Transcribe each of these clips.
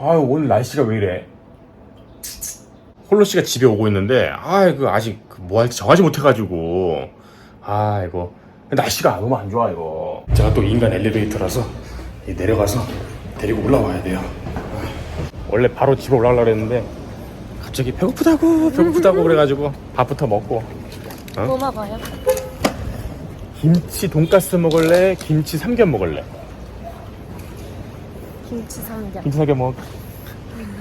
아유 오늘 날씨가 왜 이래? 홀로 씨가 집에 오고 있는데 아 이거 아직 뭐 할지 정하지 못해가지고 아 이거 날씨가 너무 안 좋아 이거. 제가 또 인간 엘리베이터라서 이 내려가서 데리고 올라와야 돼요. 원래 바로 집에 올라가려고 했는데 갑자기 배고프다고 배고프다고 그래가지고 밥부터 먹고 뭐 먹어요? 김치 돈가스 먹을래? 김치 삼겹 먹을래? 김치 삼겹. 김치 삼겹 먹.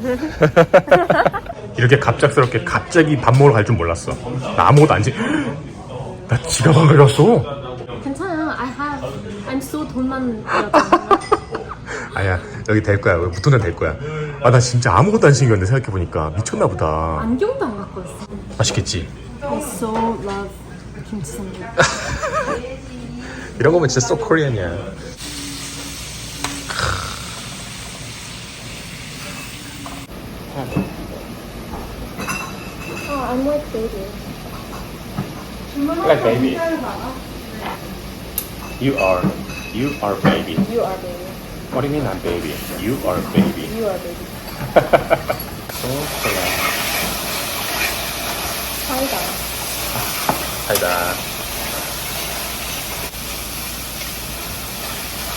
이렇게 갑작스럽게 갑자기 밥 먹으러 갈 줄 몰랐어. 나 아무것도 안 지. 나 지갑 안 가져왔어. 괜찮아요. I have. I'm so 돈만. 아야 여기 될 거야. 여기 붙으면 될 거야. 아 나 진짜 아무것도 안 챙겼는데 생각해 보니까 미쳤나 보다. 안경도 안 갖고 왔어. 맛있겠지. I so love 김치 삼겹. 이런 거면 진짜 so Korean이야. Oh, I'm like baby. Like baby. You are, you are baby. You are baby. What do you mean I'm baby? You are baby. You are baby. So Korean. 사이다. 사이다.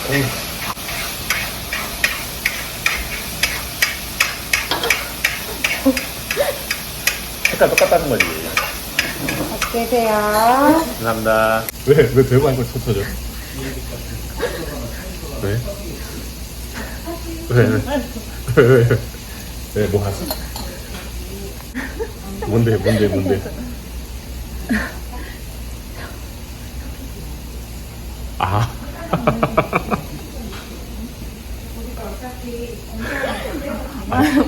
에 색깔 똑같다는 거지. 맛있게 드세요. 감사합니다. 왜, 왜 배고 한걸 터져? 왜? 왜, 왜? 왜, 왜, 왜? 왜, 뭐 하지? 뭔데, 뭔데, 뭔데? 아. You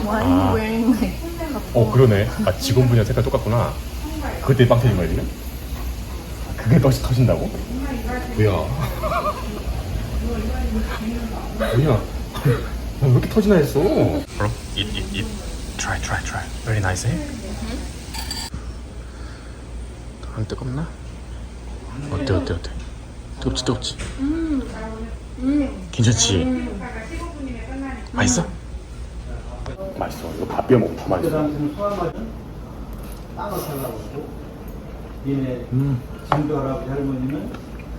wearing like? 어, 그러네. 아, 직원분이랑 색깔 똑같구나. 그때 빵 터진 거야, 지금? 그게 또 터진다고? 뭐야? 뭐야? 왜 이렇게 터지나 했어? Bro, eat, eat, eat. Try, try, try. Very nice, eh? 안 뜨겁나? 어때, 어때, 어때? 뜨겁지, 뜨겁지? 괜찮지? 맛있어? 맛있어. 이거 밥 비벼 먹으면 더 맛있어. 땅을 살라고 그러고 얘네 음. 진도 할아버지 할머니는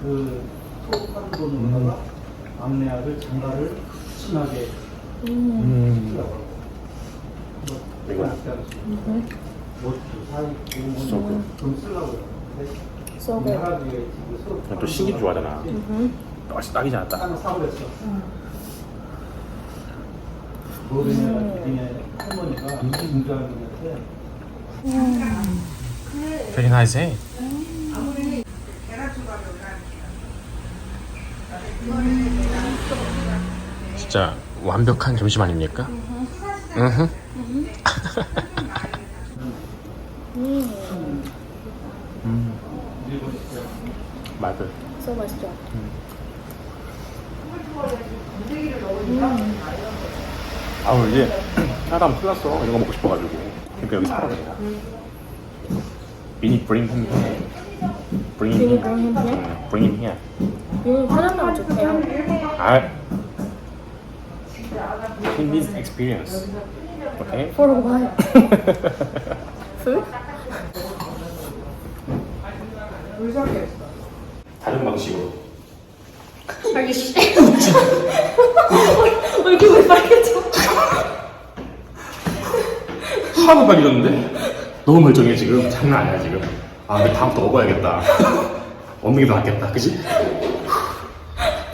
그 소파를 보는다가 막내 아들 장가를 심하게 음. 이거 뭐 사이 So good. 좀 쓰려고 지금 소또 신기 좋아하잖아. 맛이 딱이잖아, 딱. 땅을 사버렸어 할머니가 진도할머니한테 Very nice, eh? 진짜 완벽한 점심 아닙니까? 으흠. 음. 맛을. So 맛있죠? 아우 이제 사람 큰일 났어. 이런 거 먹고 싶어가지고. 그러니까 여기 살아 그냥. 미니 bring him here. Bring him Can you here. bring him here? him here. 음, 화장나면 좋대요. 아. He needs experience. Okay? For what? Food? 다른 방식으로. Are you sure? 얼굴 왜 빨개져? 하나도 빨개졌는데? 너무 멀쩡해 지금. 장난 아니야 지금. 아 근데 다음부터 먹어야겠다. 없는 게 더 낫겠다. 그지?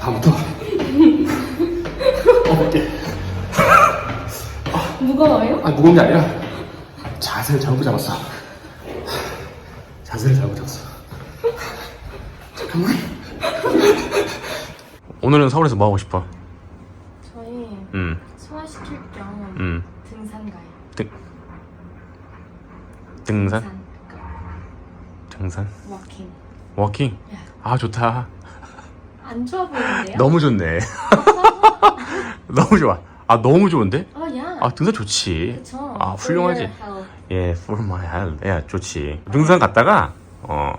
다음부터 먹을게. 무거워요? 아 무거운 게 아니라 자세를 잘못 잡았어. 자세를 잘못 잡았어. 잠깐만. 오늘은 서울에서 뭐 하고 싶어? 저희 음, 소화시킬 겸 음. 등산 가요. 등 등산? 등산. 워킹. 워킹? 아 좋다. 안 좋아 보이는데요? 너무 좋네. 너무 좋아. 아 너무 좋은데? 어, 야. 아 등산 좋지. 그쵸. 아 훌륭하지. 예, for my health. 예, 좋지. 등산 갔다가 어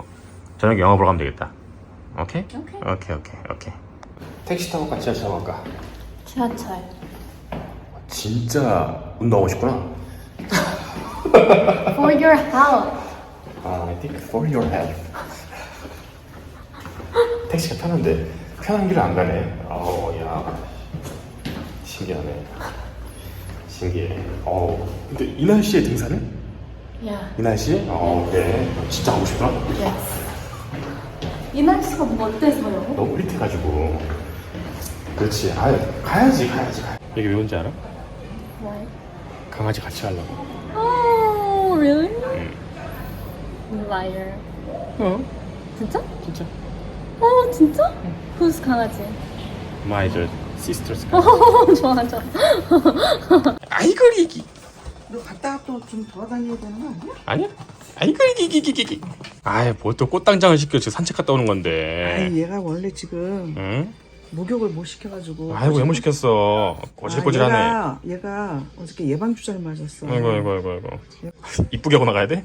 저녁 영화 보러 가면 되겠다. 오케이? 오케이. 오케이, 오케이, 오케이. 택시 타고 같이 지하철 타고 갈까? 지하철. 진짜 운동하고 싶구나. For your health. 아, I think for your health. 택시가 편한데 편한 길을 안 가네. 어, 야, 신기하네. 신기해. 어, 근데 이 날씨에 등산해? Yeah. 이 날씨에? 어, 그래. 진짜 하고 싶다. Yes. 이 날씨가 뭐 어때서요? 너무 흐릿해가지고. 그렇지. 아, 가야지, 가야지. 가야지. 여기 왜 온지 알아? Why? 강아지 같이 가려고. Oh, really? Liar. 어, 진짜? 진짜. 어, 진짜? Who's 강아지? My 저 sisters. 어, 좋아, 좋아. 아이고 이기. 너 갔다 또 좀 돌아다녀야 되는 거 아니야? 아니야? 아이고 이기 이기 이기. 아이 뭘또 꽃당장을 시켜 저 산책 갔다 오는 건데. 아니 얘가 원래 지금 응? 목욕을 못 시켜가지고 아이고 왜못 시켰어? 꼬질꼬질하네. 아, 얘가, 얘가 어저께 예방 주사를 맞았어 아이고 아이고 아이고 아이고. 이쁘게 하고 나가야 돼?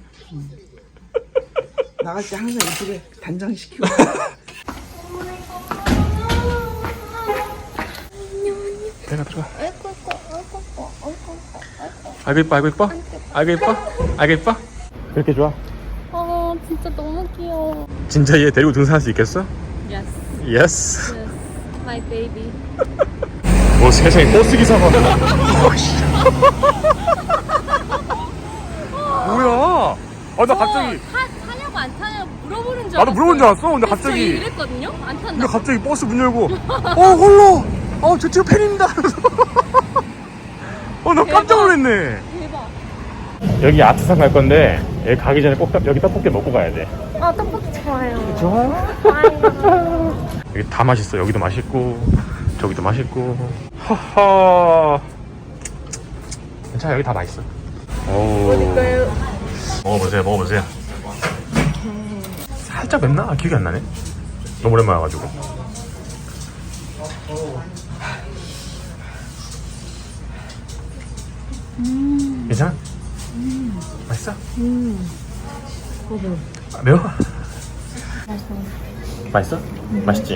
나갈 때 항상 이쁘게 단장 시키고 내가 들어가. 아이고 이뻐 아이고 이뻐 아이고 이뻐 아이고 이뻐. 그렇게 좋아? 어, 진짜 너무 귀여워. 진짜 얘 데리고 등산할 수 있겠어? Yes. Yes. My baby. 뭐 세상에 버스 기사가. 뭐야? 아 나 갑자기 타, 타냐고 안 타냐고 물어보는 줄 나도 물어본 줄 알았어. 근데 갑자기 저 이랬거든요? 안 탄다. 근데 갑자기 버스 문 열고 어 홀로 어저 친구 팬입니다. 어나 깜짝 놀랐네. 대박. 여기 아트상 갈 건데 여기 가기 전에 꼭 여기 떡볶이 먹고 가야 돼. 아, 떡볶이 좋아요. 좋아요? 좋아요. 여기 다 맛있어. 여기도 맛있고 저기도 맛있고. 하하. 괜찮아 여기 다 맛있어. 오. 먹어보세요. 먹어보세요. 살짝 맵나? 아, 기억이 안 나네. 너무 오랜만에 와가지고. 괜찮아? 맛있어? 아, 매워? 맛있어? 맛있지?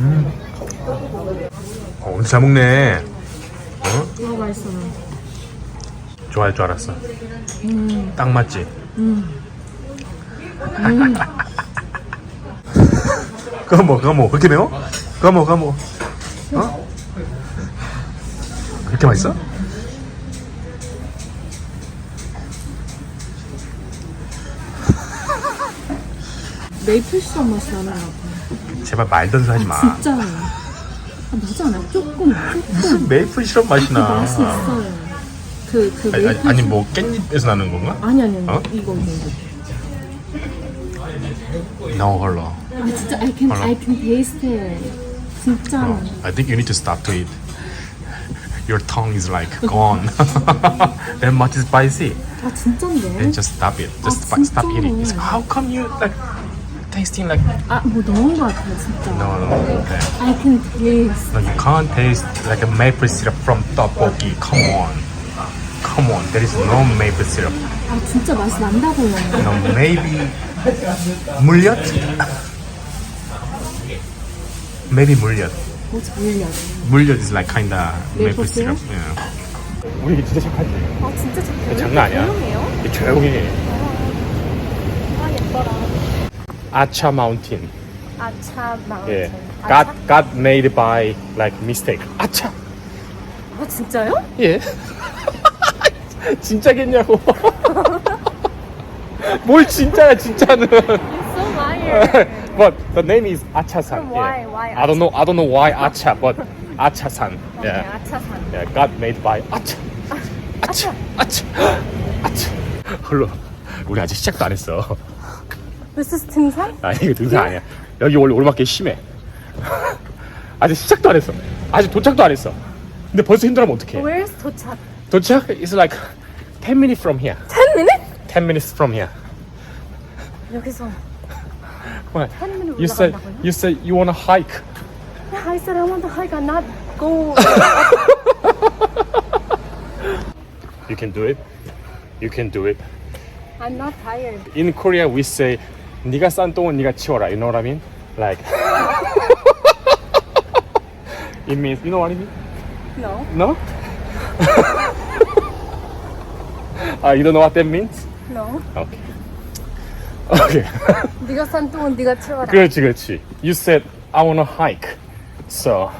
음. 어, 오늘 잘 먹네. 어? 너무 맛있어. 좋아할 줄 알았어. 딱 맞지? 그거 뭐, 그거 뭐, 그렇게 매워? 그거 뭐, 그거 뭐. 어? 그렇게 맛있어? 메이플 시럽 맛이 나는 거 같아. 제발 말던 소리 하지 마. 진짜. 아, 나지 않아요? 조금, 조금. 무슨 메이플 시럽 맛이 나. 맛이 있어요. 그, 그 아니, 메이플 아니, 아니 시럽. 뭐 깻잎에서 나는 건가? 아니, 아니, 아니. 어? 이거, 이거, 이거. No, 헐러. 아, 진짜, I can, I can taste it. 진짜. 어, I think you need to stop to eat. Your tongue is like gone. that much spicy. 아, 진짠데? Then just stop it. Just 아, stop 진짜로. eating. It's, how come you like tasting like? 아, 뭐 넣은 거 같아요, 진짜. No, no, no. I can taste. No, you can't taste like a maple syrup from tteokbokki. Come on. Come on. There is no maple syrup. 아, 진짜 맛이 난다고요. No, maybe 물엿? Maybe 물엿. 뭐지, 물려. 물엿 is like kinda maple Maple syrup. syrup? Yeah. 우리 진짜 착하지. 아, 진짜 착해요. 장난 아니야. 조용해요? 조용히 해. 아, 예뻐라. 아차 마운틴. 아차 마운틴. 예. 아차? Got got made by like mistake. 아차. 아, 진짜요? 예. 진짜겠냐고. 뭘 진짜야 진짜는. You're so liar. but the name is. 그럼 why, 예. why I don't know. I don't know why 아차, but 아차산. 네, 예. 아차산. 예. Got made by 아차. 아차. 아차. 아차. 홀로. 우리 아직 시작도 안 했어. Is 등산? 아니 이거 등산 아니야. 여기 원래 오르막길 심해. 아직 시작도 안 했어. 아직 도착도 안 했어. 근데 벌써 힘들어하면 어떡해? Where's 도착? 도착 is like 10 minutes from here. 10 minutes? 10 minutes from here. 여기서. What? 10 minutes You said 올라간다고요? you said you wanna hike. I said I want to hike and not go. You can do it. You can do it. I'm not tired. In Korea we say 네가 싼 똥은 네가 치워라. You know what I mean? Like it means you know what I mean? No. No? uh, you don't know what that means? No. Okay. Okay. 네가 싼 똥은 네가 치워라. 그렇지, 그렇지. You said I wanna hike, so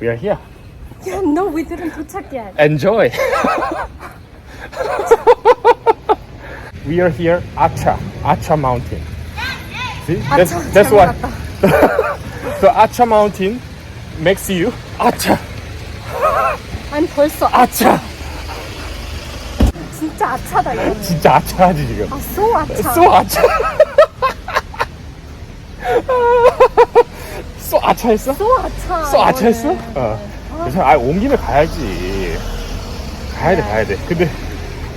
we are here. Yeah, no, we didn't 도착 yet. Enjoy. we are here, Acha, Acha Mountain. See, that's 아차, that's 잘못 why. The Acha Mountain makes you Acha, 아니 벌써 Acha. 진짜 아차다 이거는. 진짜 아차하지 지금. 아, so 아차. 쏘 아차. 쏘 아차 했어? so 아차. 쏘 아차 했어? 이거는. 어. 그래서 아, 온 김에 가야지. 가야 돼, 가야 돼. 근데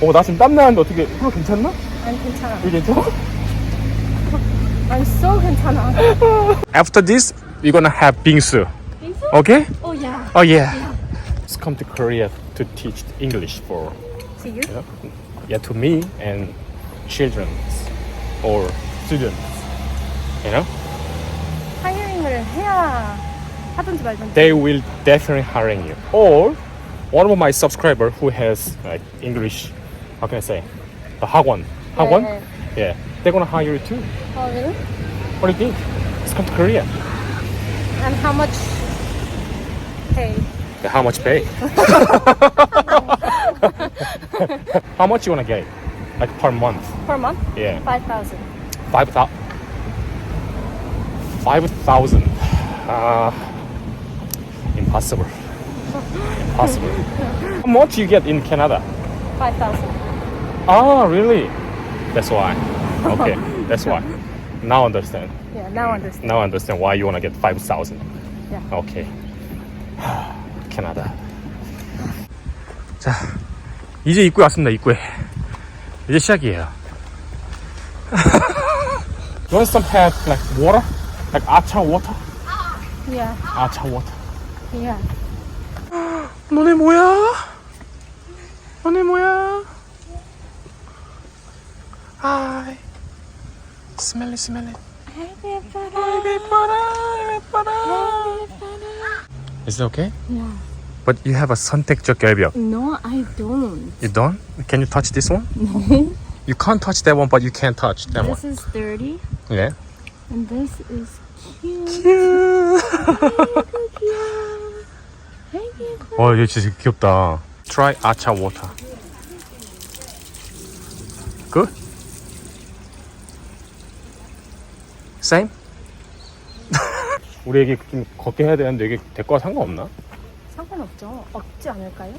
어, 나 지금 땀 나는데 어떻게 그거 괜찮나? 아니 괜찮아. 이거 괜찮아? 아니 so 괜찮아. After this, we're gonna have bingsu. 빙수? Okay? Oh yeah. Oh yeah. Let's come to Korea to teach English for To you? yeah to me and children or students. You know, 하이어링을 해야 하든지 말든지. they will definitely hiring you. Or one of my subscriber who has like English, how can I say, the 학원, 학원. 네. Yeah, they're gonna hire you too. Oh really? What do you think? Let's come to Korea. And how much pay? How much pay? How much you wanna get? Like per month? Per month? Yeah, Five thousand. five thousand. Five thousand. Uh, impossible. Impossible. How much you get in Canada? Five thousand. Ah, really? That's why. Okay, that's why. Now understand. Yeah, now understand. Now understand why you wanna get five thousand. Yeah. Okay. 캐나다. 자, 이제 입구에 왔습니다. 입구에. 이제 시작이에요. you want some have like water? Like 아차 water? Yeah, 아차 water. yeah. 너네 뭐야? 너네 뭐야? 하 이. 스멜리 스멜리. 아이고 예뻐라. 예뻐라. Is it okay? Yeah. But you have a 선택적 결벽. No, I don't. You don't? Can you touch this one? No. You can't touch that one, but you can touch that one. This is dirty, Yeah. and this is cute. 와, 얘 진짜 귀엽다. Try 아차 water. Same? 우리 애기 좀 걷게 해야 되는데 이게 대과가 상관없나? 상관없죠. 없지 않을까요?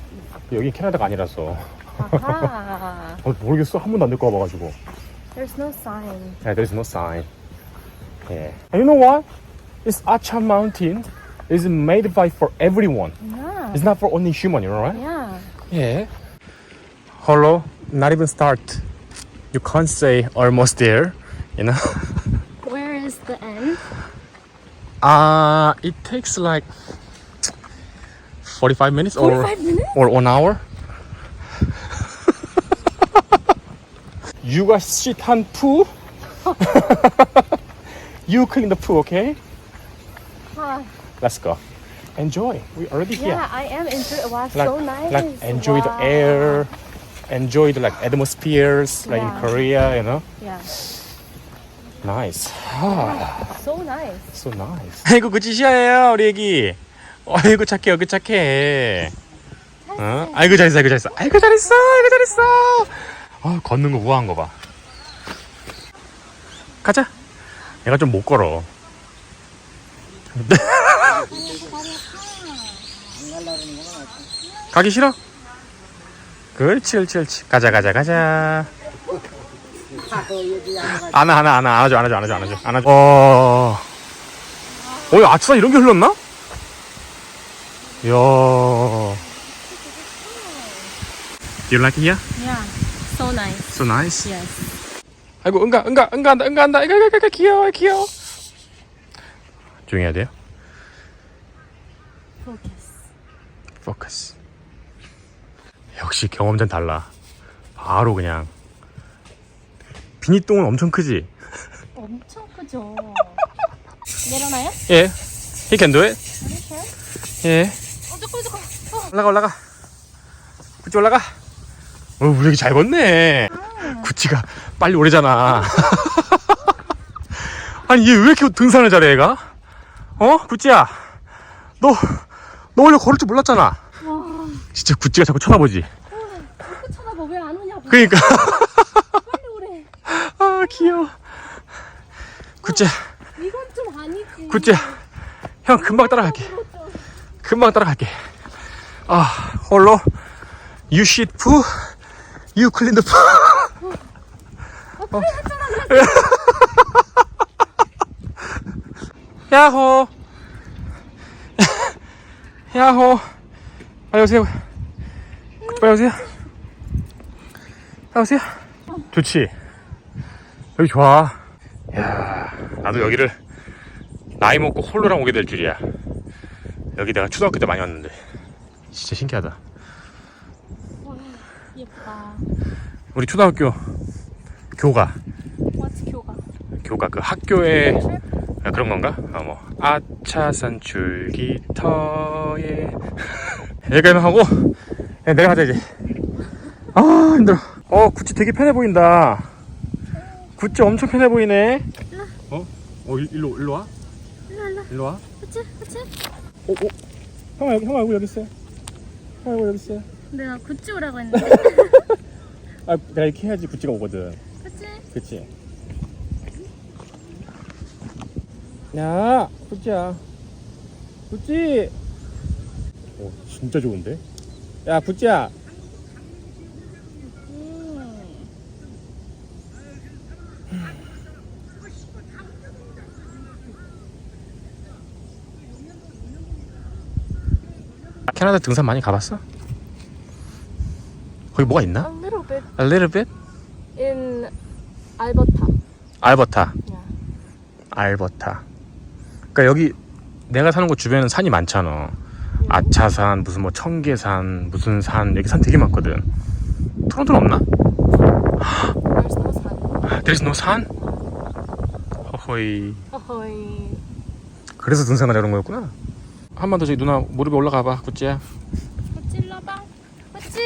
여기 캐나다가 아니라서 아하. 어, 모르겠어 한 번도 안 데리고 와봐가지고 There's no sign. Yeah, there's no sign. Yeah. And you know what? This Acha Mountain is made by for everyone. Yeah. It's not for only human, you know, right? Yeah. Yeah. Hello, not even start. You can't say almost there, you know. Uh it takes like 45 minutes or 45 minutes? or one hour. you got shit on poo. you clean the poo, okay? Ah, Let's go. Enjoy. We already here. yeah, I am enjoying. Wow, like, so nice. like enjoy the air, enjoy the like atmospheres, like in Korea, you know. Yeah, Nice. so nice. So nice. 아이고 그 짓이야요 우리 애기. 아이고 착해, 아이고 착해. 어? 아이고 잘했어, 아이고 잘했어, 아이고 잘했어, 아이고 잘했어. 아 걷는 거 우아한 거 봐. 가자. 얘가 좀 못 걸어. 가기 싫어? 그렇지, 그렇지, 그렇지. 가자, 가자, 가자. 안아, 안아, 안아, 안아줘, 안아줘, 안아줘, 안아줘, 안아줘. 어, 어, 아치사 이런 게 흘렀나? 이야. Do you like it here? Yeah, so nice. So nice. Yes. 아이고, 응가, 응가, 응가한다, 응가한다. 이거, 이거, 이거, 귀여워, 귀여워. 조용히 해야 돼요? Focus. 포커스. 역시 경험자는 달라. 바로 그냥. 비니똥은 엄청 크지? 엄청 크죠. 내려놔요? 예. He can do it. 예. 어, 잠깐 잠깐. 어. 올라가 올라가. 구찌 올라가. 어, 우리 여기 잘 걷네. 구찌가 빨리 오래잖아. 아니 얘 왜 이렇게 등산을 잘해 얘가? 어? 구찌야. 너, 너 원래 걸을 줄 몰랐잖아. 와, 진짜 구찌가 자꾸 쳐다보지. 자꾸 쳐다봐 왜 안 오냐고. 그러니까. 아 귀여워. 구찌야, 이건 좀 아니지. 구찌야. 형 금방 따라갈게. 금방 따라갈게. 아, 홀로 clean the poo. 어. 야호. 야호. 빨리 오세요. 빨리 오세요. 빨리 오세요. 좋지. 여기 좋아. 야, 나도 여기를 나이 먹고 홀로랑 오게 될 줄이야. 여기 내가 초등학교 때 많이 왔는데 진짜 신기하다 와, 예쁘다. 우리 초등학교 교가 What's 교가? 교가 그 학교에 아, 그런 건가? 아, 뭐 아차산 줄기터에 여기까지만 하고 야, 내려가자 이제 아 힘들어 어 구찌 되게 편해 보인다 구찌 엄청 편해 보이네 어? 어 일- 일로 일로 와? 일로 일로. 일로 와? 그치 그치. 어? 어? 형 여기 형 얼굴 여기 있어요 형 얼굴 여기 있어요 내가 구찌 오라고 했는데. 아 내가 이렇게 해야지 구찌가 오거든 그치? 그치? 야, 구찌야. 구찌! 오, 진짜 좋은데? 야, 구찌야! 캐나다 등산 많이 가봤어? 거기 뭐가 A 있나? little bit A little bit? in 알버타. 알버타. Yeah. 알버타. 그니까 여기 내가 사는 곳 주변에는 산이 많잖아. 아차산, 무슨 뭐 청계산, 무슨 산, 여기 산 되게 많거든. 토론토는 없나? There's no sun. There's no 산? 허허이. 어허이. 그래서 등산을 하는 거였구나. 한 번 더 저기 누나 무릎에 올라가 봐, 구찌야. 구찌 일로 와봐. 구찌.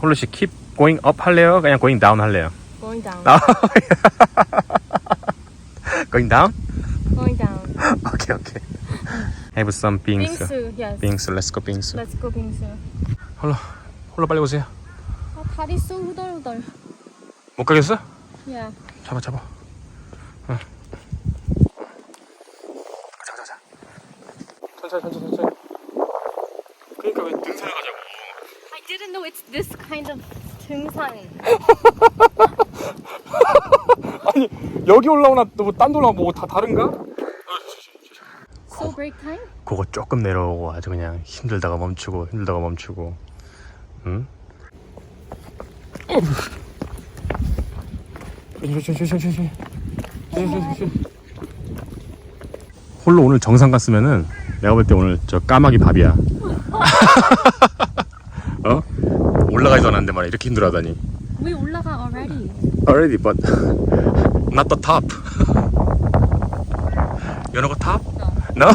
홀로 씨 keep going up 할래요? 그냥 going down 할래요? Going down. 아. going down? Going down. 오케이 오케이. Have some 빙수. 빙수. Yes. 빙수, let's go 빙수. Let's go 빙수. 홀로 홀로 빨리 오세요. 아, 다리 쏘 후덜후덜. 못 가겠어? Yeah. 잡아 잡아. 응. 가자 가자. 천천히 천천히 천천히. 그러니까 왜 등산을 가자고? I didn't know it's this kind of 등산. 아니 여기 올라오나 또딴데 올라오나 뭐다 다른가? So break time? 그거 조금 내려오고 아주 그냥 힘들다가 멈추고 힘들다가 멈추고 응? 홀로 오늘 정상 갔으면은 내가 볼 때 오늘 저 까마귀 밥이야 어? 올라가지도 않았는데 말이야 이렇게 힘들어하다니 We 올라가 already. already but not the top you know the top? No?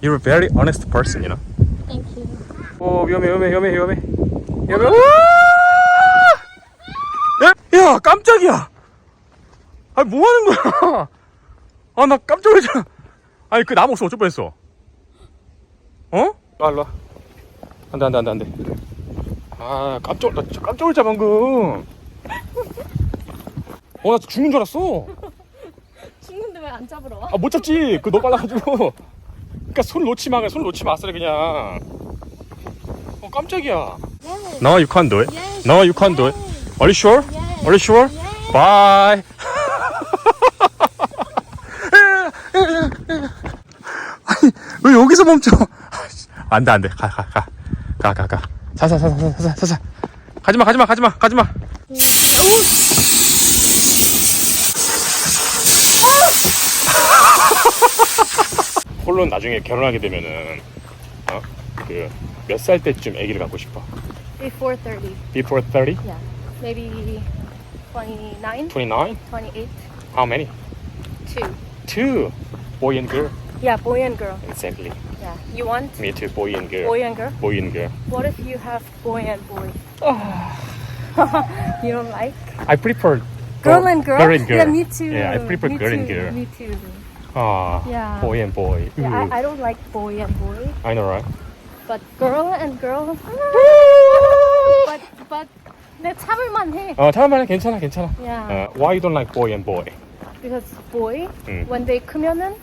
You're a very honest person, you know? Thank you. 오 위험해 위험해 위험해 위험해 위험해! 야, 야 깜짝이야 아니 뭐 하는 거야 아 나 깜짝 놀랐잖아 아니 그 나무 없어 어쩔 뻔했어 어? 일로와 일로와 안돼 안돼 안돼 안돼 아 깜짝 나 진짜 깜짝 놀랐잖아 방금 어나 죽는 줄 알았어 죽는데 왜 안 잡으러 와? 아 못 잡지 그 너 빨라가지고 그니까 손 놓지 마 그냥 손 놓지 마세요 그냥 어 깜짝이야 Yes. No you can't do it Yes. No you can't do it Are you sure? Yes. Are you sure? Yes. Bye 아니 왜 여기서 멈춰 안돼 안돼 가 가 가 가 가가 사사사사사사사 가지마 가지마 가지마 가지마 홀로는 나중에 결혼하게 되면은 어? 그몇 살 때쯤 아기를 갖고 싶어? Before 30. Before 30? Yeah. Maybe 29, 29? 28. How many? Two. Two. Boy and girl. Yeah, boy and girl. Exactly. Yeah. You want Me too. Boy and girl. boy and girl? Boy and girl. What if you have boy and boy? you don't like? I prefer Girl and girl? Girl and girl. Yeah, me too. Yeah, I prefer me girl and too. girl. Me too. Ah, Yeah. boy and boy. Yeah, Ooh. I, I don't like boy and boy, I know, right? but girl and girl. but but 내 참을만 해. 어, 잠깐만, 괜찮아, 괜찮아. Yeah. 어, why you don't like boy and boy? Because boy, 음. when they 크면은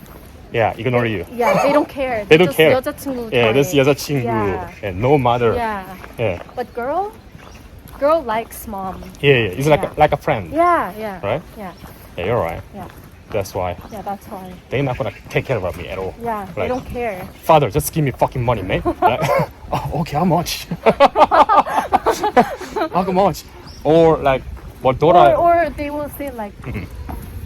Yeah, ignore you. yeah, they don't care. They don't just care. 여자친구. Yeah, 좋아해. this 여자친구. Yeah. Yeah, no mother. Yeah. Yeah, But girl, girl likes mom. yeah, yeah. It's like Yeah. a, like a friend, Yeah, yeah. right? Yeah, Yeah, you're right. yeah, That's why yeah. That's why. they're not gonna take care of me at all. Yeah, they Like- don't care. Father, just give me fucking money, man. Like, oh, okay, how much? how much? Or like, what Or daughter? or they will say like,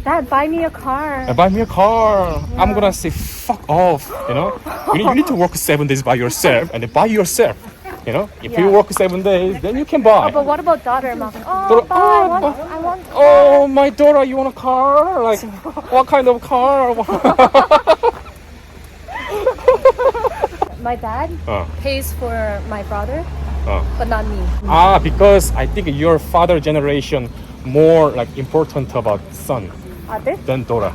Dad, buy me a car. Uh, buy me a car. Yeah. I'm gonna say fuck off. You know, you need, you need to work seven days by yourself and buy yourself. You know, if yeah. you work seven days, then you can buy. Oh, but what about daughter, mom? Oh, daughter, oh, I, want, I want oh, my daughter, you want a car? Like, what kind of car? my dad uh. pays for my brother, uh. but not me. Ah, because I think your father generation more like important about son. 아들? than daughter.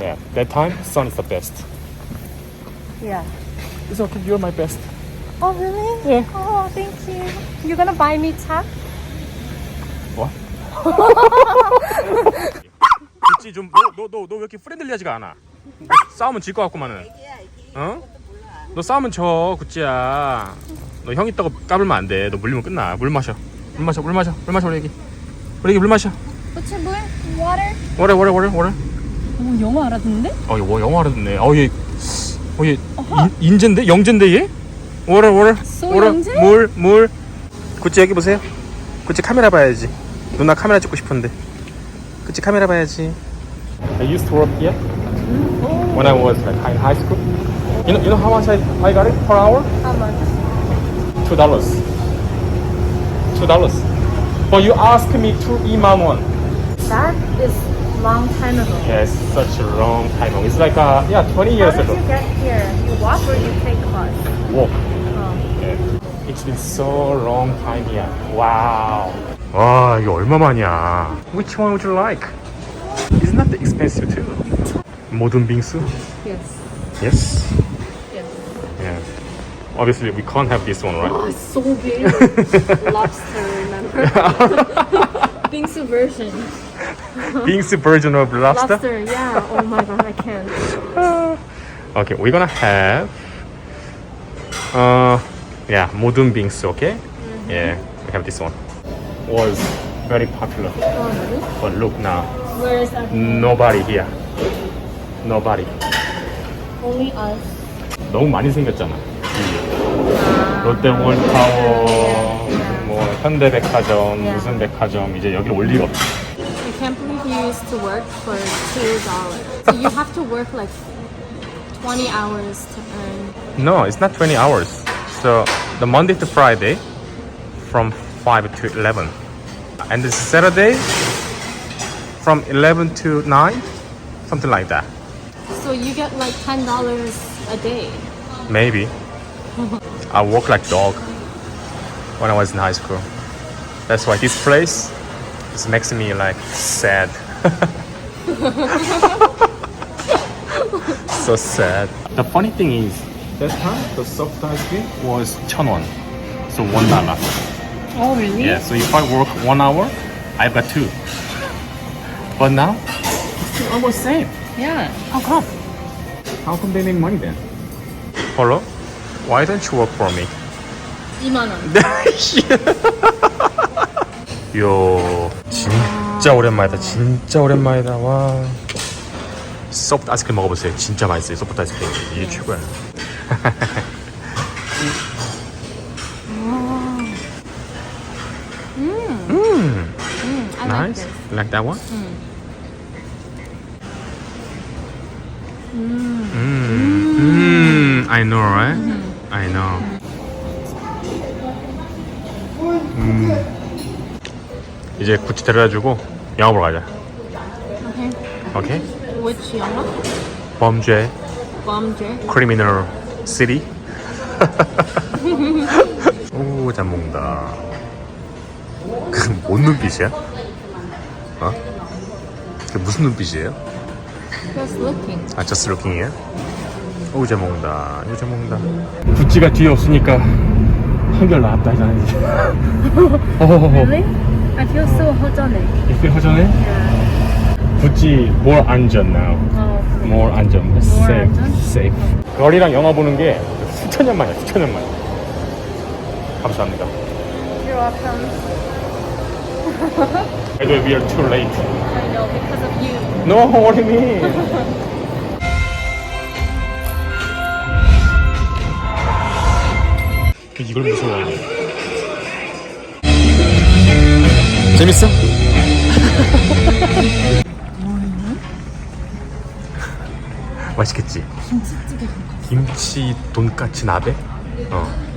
Yeah, that time son is the best. Yeah. It's okay, you're my best. Oh really? Yeah. Oh, thank you. You gonna buy me 차? What? 그치 좀 너 너 너 너 왜 이렇게 프렌들리하지가 않아? 싸우면 질 것 같구만은. 어? 너 싸우면 져 구찌야. 너 형 있다고 까불면 안 돼. 너 물리면 끝나. 물 마셔. 물 마셔. 물 마셔. 물 마셔 우리 애기. 우리 애기 물 마셔. 부채 물? Water? 오래 오래 오래 오래. 오, 영어 알아듣는데? 어, 얘 뭐, 영어 알아듣네. 어, 얘, 어, 얘, 인, 인재인데? 영재인데, 얘? 오래, 오래. 소 오래. 영재? 물, 물. 구찌 여기 보세요. 구찌 카메라 봐야지. 누나 카메라 찍고 싶은데. 구찌 카메라 봐야지. I used to work here when I was like in high school. You know, you know how much I, I got it per hour? How much? Two dollars. Two dollars. But you asked me to 이만 원. That is long time ago. Yes, such a long time ago. It's like uh, yeah, 20 years How did ago. you get here? You walk or you take bus? Walk. Oh. Yeah. It's been so long time here. Wow. 와, 이거 얼마만이야? Which one would you like? It's not that expensive too. 모든 빙수? Yes. Yes. Yes. Yeah. Obviously, we can't have this one, right? Oh, it's so big. Lobster, remember? Bingsu version. 빙수 version of lobster. Lobster, yeah. Oh my god, I can't. Okay, we're gonna have. Uh, yeah, 모든 빙수. Okay. Yeah, we have this one. Was very popular, Oh, really? but look now, Where is that? nobody here. Nobody. Only us. 너무 많이 생겼잖아. 롯데월타워, 뭐 현대백화점, Yeah. 무슨 백화점 이제 여기 올 리가 없어. I can't believe you used to work for two dollars. So you have to work like twenty hours to earn. No, it's not 20 hours. So the Monday to Friday, from 5 to 11, and the Saturday, from 11 to 9, something like that. So you get like ten dollars a day. Maybe. I work like dog when I was in high school. That's why this place is makes me like sad. so sad. The funny thing is, that time the soft ice cream was 천 won, so one dollar. Oh really? Yeah. So if I work one hour, I've got two. But now it's almost same. Yeah. How come? How come they make money then? Hello? Why don't you work for me? 2만 원. 요 진짜 오랜만이다 진짜 오랜만이다. 와. 소프트 아이스크림 먹어보세요. 진짜 맛있어요 소프트 아이스크림. 이게 최고야. I like nice. this. Like that one? Mm. Mm. I know right? I know 이제 구찌 데려다주고 영화 보러 가자. Okay. 오케이? Which 영화? 범죄 범죄. 크리미널 시티. 오, 잘 먹는다. 그뭔 눈빛이야? 어? 그 무슨 눈빛이에요? Just looking. 아, just looking이에요? 오, 잘 먹는다. 이거 잘 먹는다. 구찌가 뒤에 없으니까 한결 나았다 하잖아요. Really? I feel so 허전해. 이렇게 허전해? 구찌 more 안전 now. 어. more 안전. safe. 안전? safe. 거리랑 영화 보는 게 수천 년 만이야, 수천 년 만. 감사합니다. You're welcome. The way, we are too late. I know because of you. No, what do you mean? 이걸 무서워하네. 재밌어? 맛있겠지? 김치찌개 김치 돈까치 나베? 어.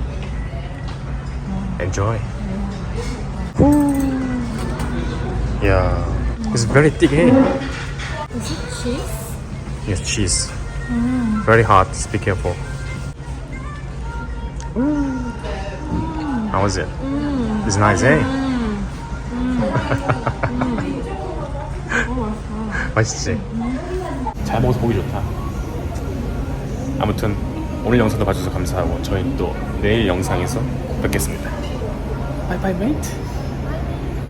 Enjoy. Yeah, it's very thick. Eh? Is it cheese? Yes, cheese. Very hot. Be careful. How was it? It's nice, eh? 맛있지? 잘 먹어서 보기 좋다. 아무튼 오늘 영상도 봐주셔서 감사하고 저희 또 내일 영상에서 뵙겠습니다. 바이바이 메이트.